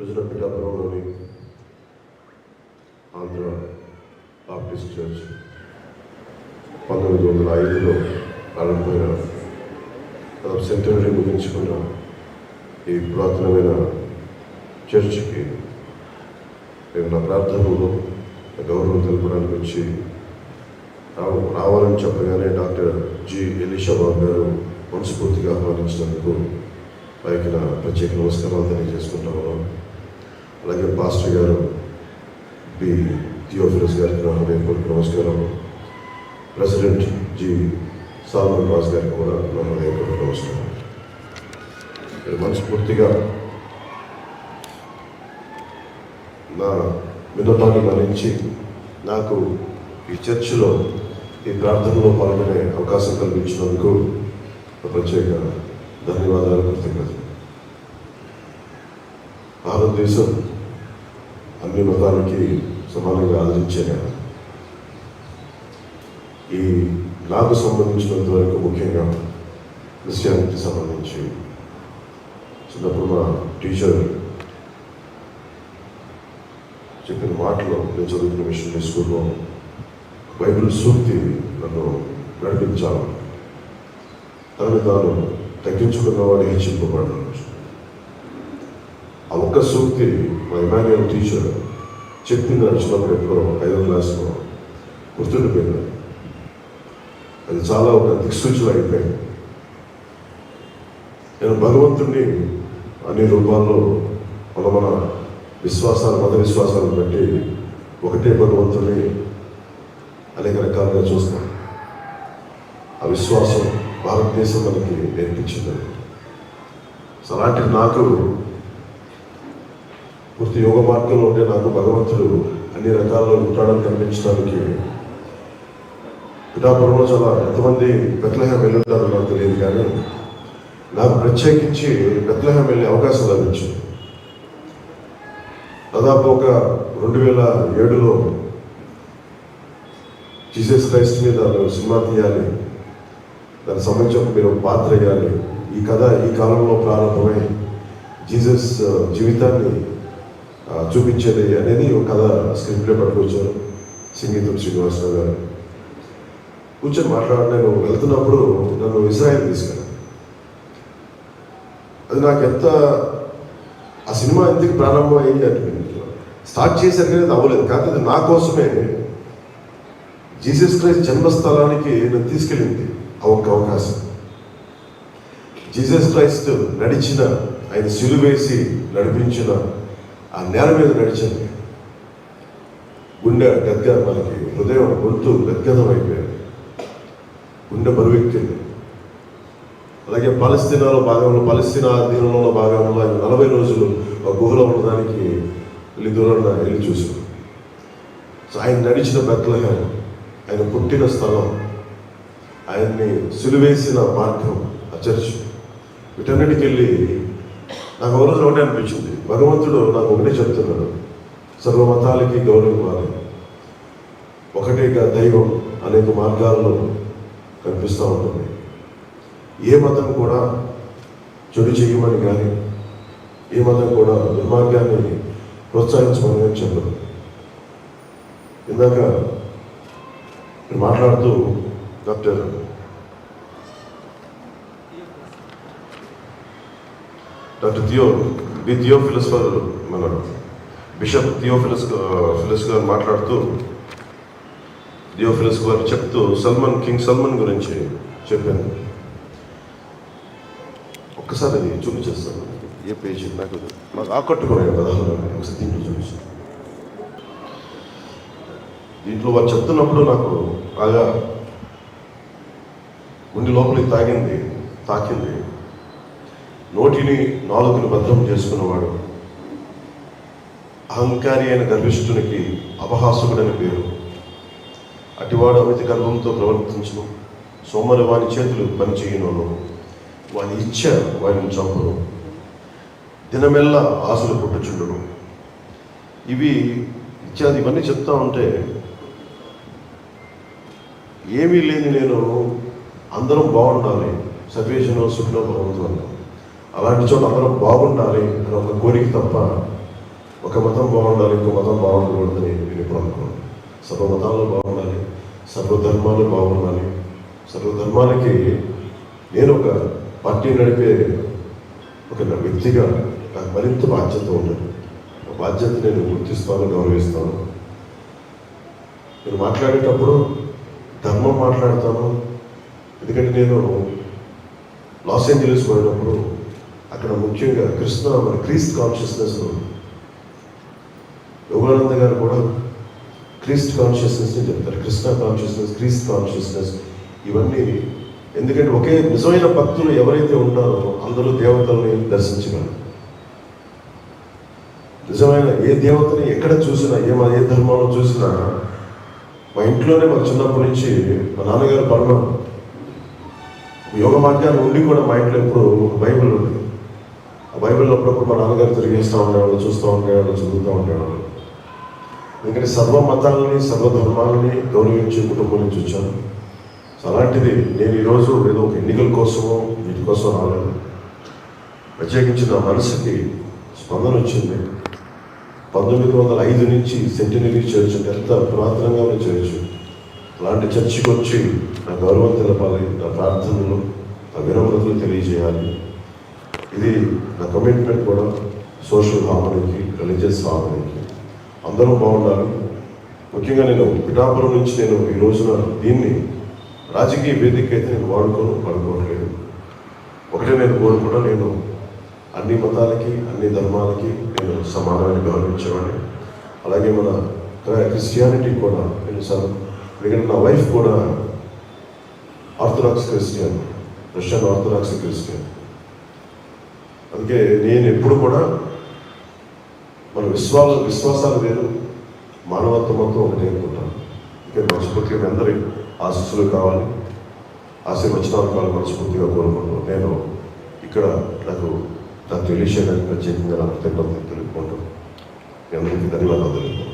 విజయ పిఠాపురంలోని Andhra Baptist church పంతొమ్మిది వందల ఐదులో ప్రారంభమైన దాదాపు సెంటనరీ ముగించుకున్న ఈ పురాతనమైన చర్చికి నేను నా ప్రార్థనలో గౌరవం తెలపడానికి వచ్చి రావాలని చెప్పగానే డాక్టర్ జి ఎలీషాబాబు గారు మనస్ఫూర్తిగా ఆహ్వానించినందుకు వారికి నా ప్రత్యేక నమస్కారాలు తెలియజేసుకుంటాము అలాగే పాస్టర్ గారు బి. థియోఫిలస్ గారికి నా హృదయపూర్వక నమస్కారం. President G. సాల్మన్ రాజ్ గారికి కూడా నా హృదయపూర్వక నమస్కారం. మనస్ఫూర్తిగా నా వినోదాన్ని మరణించి నాకు ఈ చర్చిలో ఈ ప్రార్థనలో పాల్గొనే అవకాశం కల్పించినందుకు ప్రత్యేక ధన్యవాదాలు కృతజ్ఞతలు. భారతదేశం అన్ని మతాలకి సమానంగా ఆదరించే ఈ నాకు సంబంధించినంత వరకు ముఖ్యంగా క్రిస్టియానిటీ సంబంధించి చిన్నప్పుడు మా టీచర్ చెప్పిన మాటలో నేను చదువుకున్న మిషనరీ స్కూల్లో బైబిల్ సూక్తి నన్ను నడిపించాలి. తనని తాను తగ్గించుకున్నవాడు హెచ్చింపబడ్డాడు. ఆ ఒక్క సూక్తి మా ఇమాన్యుయల్ టీచర్ చెప్పింది నడిచినప్పుడు ఎప్పుడో ఐదో క్లాస్లో. గుర్తుండిపోయింది. అది చాలా ఒక దిక్సూచన అయిపోయింది. నేను భగవంతుడిని అన్ని రూపాల్లో మన మన విశ్వాసాలు మత విశ్వాసాలను బట్టి ఒకటే భగవంతుడిని అనేక రకాలుగా చూస్తాం ఆ విశ్వాసం భారతదేశం మనకి నేర్పించింది. సో అలాంటి నాకు పూర్తి యోగ మార్గంలో ఉండే నాకు భగవంతుడు అన్ని రకాల్లో ఉంటాడని కనిపించడానికి పిఠాపురంలో చాలా ఎంతమంది బెత్లహేం వెళ్ళుంటారో నాకు తెలియదు కానీ నాకు ప్రత్యేకించి బెత్లహేం వెళ్ళే అవకాశం లభించింది. దాదాపు ఒక రెండు వేల ఏడులో జీసస్ క్రైస్ట్ మీద సినిమా తీయాలి దానికి సంబంధించి మీరు పాత్ర వేయాలి. ఈ కథ ఈ కాలంలో ప్రారంభమై జీసస్ జీవితాన్ని చూపించేది అనేది ఒక కథ స్క్రిప్ట్లో పట్టుకొచ్చారు సంగీతం శ్రీనివాసరావు గారు. కూర్చొని మాట్లాడి నేను వెళ్తున్నప్పుడు నన్ను ఇస్రాయల్ తీసుకెళ్ళాను అది నాకు ఎంత ఆ సినిమా ఎందుకు ప్రారంభం అయింది అనిపించింది. స్టార్ట్ చేశారు అది అవ్వలేదు. కాకపోతే నా కోసమే. జీసస్ క్రైస్ట్ జన్మస్థలానికి నన్ను తీసుకెళ్ళింది ఆ ఒక్క అవకాశం. జీసస్ క్రైస్ట్ నడిచిన ఆయన సిలువేసి నడిపించిన ఆ నేల మీద నడిచింది. గుండె గద్గద మనకి హృదయం గొంతు గద్గదం అయిపోయింది. గుండె బరువెక్కింది. అలాగే పలస్తీనాలో భాగంలో పాలస్తీనా దీనంలో భాగంలో నలభై రోజులు ఒక గుహలో ఉండడానికి వెళ్ళి దూరంగా వెళ్ళి చూసాం సో ఆయన నడిచిన బెత్లహేం ఆయన పుట్టిన స్థలం ఆయన్ని సులువేసిన మార్గం ఆ చర్చ్. వీటన్నిటికి వెళ్ళి నాకు ఒక రోజు ఒకటే అనిపించింది. భగవంతుడు నాకు ఒకటే చెప్తున్నాడు. సర్వ మతాలకి గౌరవం ఇవ్వాలి. ఒకటేగా దైవం అనేక మార్గాల్లో కనిపిస్తూ ఉంటుంది. ఏ మతం కూడా చెడు చేయమని కానీ ఏ మతం కూడా దుర్మార్గాన్ని ప్రోత్సహించమని కానీ చెప్పదు ఇందాక మాట్లాడుతూ doctor doctor Theo B Theophilus వారు మన బిషప్ థియోఫిలస్ ఫిలస్ గారు మాట్లాడుతూ థియోఫిలస్ గారు చెప్తూ సల్మాన్ కింగ్ సల్మాన్ గురించి చెప్పాను. ఒక్కసారి అది చూపించేస్తాను. ఏ పేజీ? నాకు నాకు ఆకట్టుకున్నాయి పదహారు. ఒకసారి దీంట్లో చూపిస్తాను దీంట్లో వారు చెప్తున్నప్పుడు నాకు బాగా గుండె లోపలికి తాగింది తాకింది. నోటిని నాలుగుని భద్రం చేసుకున్నవాడు. అహంకారి అయిన గర్విష్ఠునికి అపహాసుకుడని పేరు. అటివాడు అమితి గర్భంతో ప్రవర్తించను. సోమరు వాని చేతులు పని చేయను వాని ఇచ్చ వారిని చంపును. దినమెల్లా ఆశలు పుట్టుచుండును. ఇవి ఇత్యాది ఇవన్నీ చెప్తా ఉంటే ఏమీ లేని నేను అందరం బాగుండాలి. సర్వేషను సుఖినో భగవంతు అన్నాను అలాంటి చోట అందరూ బాగుండాలి అని ఒక కోరిక తప్ప ఒక మతం బాగుండాలి ఇంకో మతం బాగుండకూడదని నేను ఎప్పుడు అనుకోను. సర్వ మతాలు బాగుండాలి సర్వధర్మాలు బాగుండాలి. సర్వధర్మాలకి నేను ఒక పార్టీ నడిపే ఒక వ్యక్తిగా నాకు మరింత బాధ్యత ఉంటుంది ఆ బాధ్యత నేను గుర్తిస్తాను గౌరవిస్తాను. నేను మాట్లాడేటప్పుడు ధర్మం మాట్లాడతాను. ఎందుకంటే నేను లాస్ ఏంజలీస్ పోయినప్పుడు అక్కడ ముఖ్యంగా కృష్ణ మన క్రీస్త్ కాన్షియస్నెస్ యోగానంద గారు కూడా క్రీస్త్ కాన్షియస్నెస్ని చెప్తారు. కృష్ణ కాన్షియస్నెస్ క్రీస్త్ కాన్షియస్నెస్ ఇవన్నీ ఎందుకంటే ఒకే నిజమైన భక్తులు ఎవరైతే ఉంటారో అందరూ దేవతల్ని దర్శించగలరు. నిజమైన ఏ దేవతని ఎక్కడ చూసినా ఏ ఏ ధర్మంలో చూసినా మా ఇంట్లోనే మా చిన్నప్పటి నుంచి మా నాన్నగారు పరమ యోగ మార్గాన్ని ఉండి కూడా మా ఇంట్లో ఎప్పుడు బైబిల్ ఉంది ఆ బైబిల్ అప్పుడప్పుడు మా నాన్నగారు తిరిగేస్తూ ఉండేవాళ్ళు చూస్తూ ఉండేవాళ్ళు చదువుతూ ఉండేవాళ్ళు. ఎందుకంటే సర్వ మతాలని సర్వ ధర్మాలని గౌరవించే కుటుంబం నుంచి వచ్చాను. సో అలాంటిది నేను ఈరోజు ఏదో ఒక ఎన్నికల కోసమో వీటికోసం రాలేదు. ప్రత్యేకించి నా మనసుకి స్పందన వచ్చింది. పంతొమ్మిది వందల ఐదు నుంచి సెంటినరీ చర్చ్ ఎంత పురాతనంగా ఉన్న చర్చ్. అలాంటి చర్చికి వచ్చి నా గౌరవం తెలపాలి నా ప్రార్థనలు నా వినమ్రతలు తెలియజేయాలి. ఇది నా కమిట్మెంట్ కూడా సోషల్ హార్మనీకి రిలీజియస్ హార్మనీకి అందరూ బాగుండాలి. ముఖ్యంగా నేను పిఠాపురం నుంచి నేను ఈ రోజున దీన్ని రాజకీయ వేదిక అయితే నేను వాడుకోను వాడుకోవట్లేదు. ఒకటే నేను కోరుకున్నా నేను అన్ని మతాలకి అన్ని ధర్మాలకి నేను సమానమైన గౌరవించేవాడిని. అలాగే మన క్రిస్టియానిటీ కూడా నేను సార్ ఎందుకంటే నా వైఫ్ కూడా Orthodox Christian Russian Orthodox Christian అందుకే నేను ఎప్పుడు కూడా మన విశ్వాస విశ్వాసాలు వేరు మానవత్వం ఒకటి అనుకుంటాను. ఇంకా మనస్ఫూర్తిగా అందరి ఆశస్సులు కావాలి ఆశీర్వచనాలు కావాలి మనస్ఫూర్తిగా కోరుకుంటున్నాను నేను ఇక్కడ నాకు నాకు తెలియచేయడానికి ప్రత్యేకంగా నాకు తెలియదు తెలుపుకుంటాను మీ అందరికీ ధన్యవాదాలు తెలుపుకుంటాను